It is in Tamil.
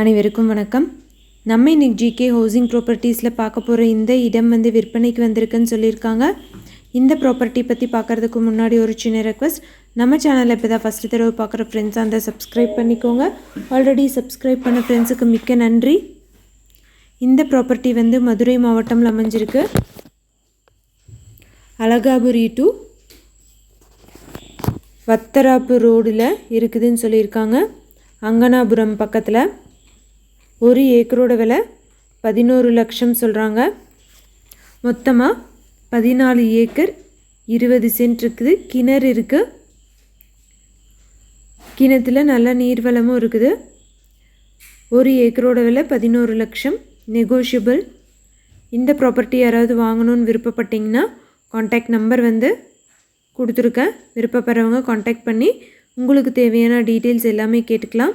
அனைவருக்கும் வணக்கம். நம்ம இன்னைக்கு ஜிகே ஹவுசிங் ப்ராப்பர்ட்டிஸில் பார்க்க போகிற இந்த இடம் வந்து விற்பனைக்கு வந்திருக்குன்னு சொல்லியிருக்காங்க. இந்த ப்ராப்பர்ட்டி பற்றி பார்க்குறதுக்கு முன்னாடி ஒரு சின்ன ரெக்வஸ்ட் நம்ம சேனலில் இப்போ தான் ஃபஸ்ட்டு தடவை பார்க்குற ஃப்ரெண்ட்ஸ் அந்த சப்ஸ்கிரைப் பண்ணிக்கோங்க. ஆல்ரெடி சப்ஸ்கிரைப் பண்ண ஃப்ரெண்ட்ஸுக்கு மிக்க நன்றி. இந்த ப்ராப்பர்ட்டி வந்து மதுரை மாவட்டம்ல அமைஞ்சிருக்கு. அழகாபுரி டு வத்தராப்பு ரோடில் இருக்குதுன்னு சொல்லியிருக்காங்க. அங்கனாபுரம் பக்கத்தில். ஒரு ஏக்கரோட விலை பதினோரு லட்சம் சொல்கிறாங்க மொத்தமாக பதினாலு ஏக்கர் இருபது சென்ட் இருக்குது. கிணறு இருக்குது கிணத்துல நல்ல நீர்வளமும் இருக்குது. ஒரு ஏக்கரோட விலை பதினோரு லட்சம். நெகோஷியபிள் இந்த ப்ராப்பர்ட்டி யாராவது வாங்கணும்னு விருப்பப்பட்டிங்கன்னா காண்டாக்ட் நம்பர் வந்து கொடுத்துருக்கேன். விருப்பப்படுறவங்க காண்டாக்ட் பண்ணி உங்களுக்கு தேவையான டீட்டெயில்ஸ் எல்லாமே கேட்டுக்கலாம்.